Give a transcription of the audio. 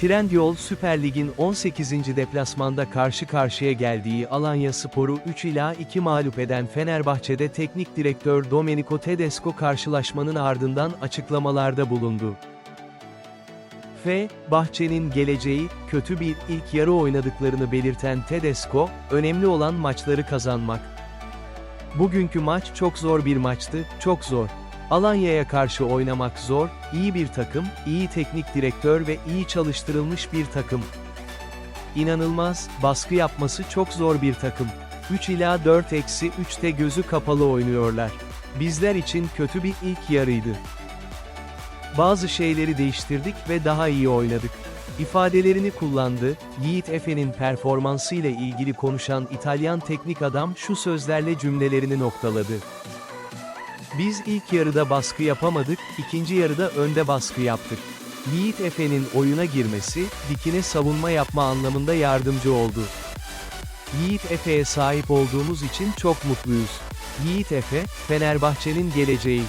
Trendyol Süper Lig'in 18. deplasmanda karşı karşıya geldiği Alanya Spor'u 3 ila 2 mağlup eden Fenerbahçe'de teknik direktör Domenico Tedesco karşılaşmanın ardından açıklamalarda bulundu. F. Bahçe'nin geleceği, kötü bir ilk yarı oynadıklarını belirten Tedesco, önemli olan maçları kazanmak. Bugünkü maç çok zor bir maçtı, çok zor. Alanya'ya karşı oynamak zor, iyi bir takım, iyi teknik direktör ve iyi çalıştırılmış bir takım. İnanılmaz, baskı yapması çok zor bir takım. 3 ila 4 eksi 3'te gözü kapalı oynuyorlar. Bizler için kötü bir ilk yarıydı. Bazı şeyleri değiştirdik ve daha iyi oynadık. İfadelerini kullandı, Yiğit Efe'nin performansıyla ilgili konuşan İtalyan teknik adam şu sözlerle cümlelerini noktaladı. Biz ilk yarıda baskı yapamadık, ikinci yarıda önde baskı yaptık. Yiğit Efe'nin oyuna girmesi, dikine savunma yapma anlamında yardımcı oldu. Yiğit Efe'ye sahip olduğumuz için çok mutluyuz. Yiğit Efe, Fenerbahçe'nin geleceği.